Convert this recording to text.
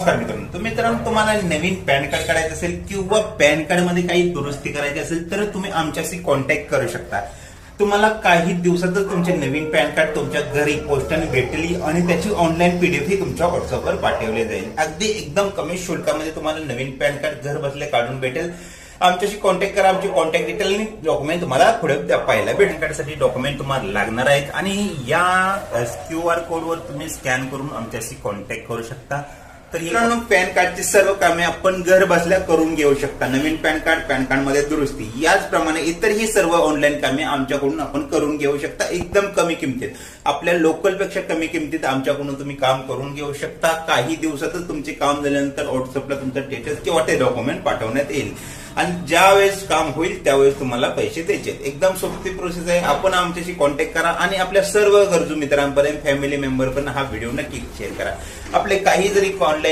नमस्कार मित्रांनो. तर मित्रांनो तुम्हाला नवीन पॅन कार्ड काढायचं असेल किंवा पॅन कार्डमध्ये काही दुरुस्ती करायची असेल तर तुम्ही आमच्याशी कॉन्टॅक्ट करू शकता. तुम्हाला काही दिवसातच तुमचे नवीन पॅन कार्ड तुमच्या घरी पोस्टाने भेटली आणि त्याची ऑनलाईन पीडीएफ ही तुमच्या व्हॉट्सअपवर पाठवली जाईल. अगदी एकदम कमी शुल्कामध्ये तुम्हाला नवीन पॅन कार्ड घर बसल्या काढून भेटेल. आमच्याशी कॉन्टॅक्ट करा आमची कॉन्टॅक्ट डिटेल आणि डॉक्युमेंट तुम्हाला पुढे पहिल्या पॅन कार्डसाठी डॉक्युमेंट तुम्हाला लागणार आहेत. आणि या क्यू आर कोडवर तुम्ही स्कॅन करून आमच्याशी कॉन्टॅक्ट करू शकता. तर मित्रांनो पॅन कार्डची सर्व कामे आपण घर बसल्या करून घेऊ शकता. नवीन पॅन कार्ड पॅन कार्डमध्ये दुरुस्ती. याचप्रमाणे इतरही सर्व ऑनलाईन कामे आमच्याकडून आपण करून घेऊ शकता. एकदम कमी किमतीत. आपल्या लोकलपेक्षा कमी किमतीत आमच्याकडून तुम्ही काम करून घेऊ शकता. काही दिवसातच तुमचे काम झाल्यानंतर व्हॉट्सअपला तुमचं स्टेटस किंवा ते डॉक्युमेंट पाठवण्यात येईल. आणि ज्या वेळेस काम होईल त्यावेळेस तुम्हाला पैसे द्यायचे एकदम सोपी प्रोसेस आहे. आपण आमच्याशी कॉन्टॅक्ट करा आणि आपल्या सर्व गरजू मित्रांपर्यंत फॅमिली मेंबरपर्यंत हा व्हिडिओ नक्की शेअर करा. आपले काही जरी ऑनलाईन